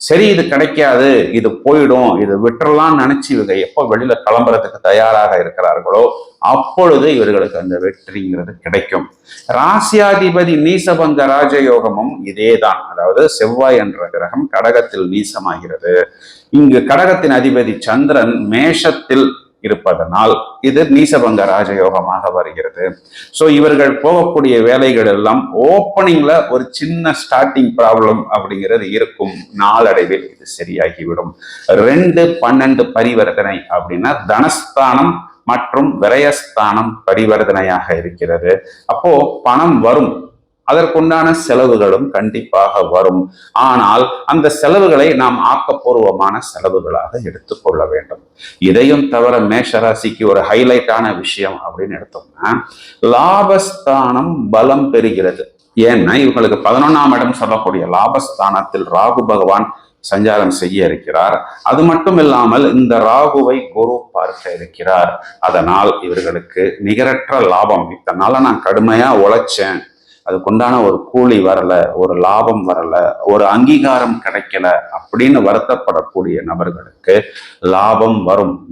சரி இது கிடைக்காது இது போயிடும் இது விட்டுறலாம்னு நினைச்சு இவங்க எப்போ வெளியில கிளம்புறதுக்கு தயாராக இருக்கிறார்களோ அப்பொழுது இவர்களுக்கு அந்த வெற்றிங்கிறது கிடைக்கும். ராசியாதிபதி நீசபங்க ராஜயோகமும் இதேதான். அதாவது செவ்வாய் என்ற கிரகம் கடகத்தில் நீசமாகிறது. இங்கு கடகத்தின் அதிபதி சந்திரன் மேஷத்தில் இருப்பதனால் இது நீசபங்க ராஜயோகமாக வருகிறது. ஸோ இவர்கள் போகக்கூடிய வேலைகள் எல்லாம் ஓப்பனிங்ல ஒரு சின்ன ஸ்டார்டிங் ப்ராப்ளம் அப்படிங்கிறது இருக்கும். நாளடைவில் இது சரியாகிவிடும். ரெண்டு பன்னெண்டு பரிவர்த்தனை அப்படின்னா தனஸ்தானம் மற்றும் விரயஸ்தானம் பரிவர்த்தனையாக இருக்கிறது. அப்போ பணம் வரும். அதற்குண்டான செலவுகளும் கண்டிப்பாக வரும். ஆனால் அந்த செலவுகளை நாம் ஆக்கப்பூர்வமான செலவுகளாக எடுத்துக்கொள்ள வேண்டும். இதையும் தவிர மேஷராசிக்கு ஒரு ஹைலைட்டான விஷயம் அப்படின்னு எடுத்தோம்னா லாபஸ்தானம் பலம் பெறுகிறது. ஏன்னா இவங்களுக்கு பதினொன்னாம் இடம் சொல்லக்கூடிய லாபஸ்தானத்தில் ராகு பகவான் சஞ்சாரம் செய்ய இருக்கிறார். அது மட்டும் இல்லாமல் இந்த ராகுவை குரு பார்க்க இருக்கிறார். அதனால் இவர்களுக்கு நிகரற்ற லாபம். இத்தனால நான் கடுமையா உழைச்சேன். அதுக்குண்டான ஒரு கூலி வரல ஒரு லாபம் வரல ஒரு அங்கீகாரம் கிடைக்கல அப்படின்னு வருத்தப்படக்கூடிய நபர்களுக்கு லாபம் வரும்.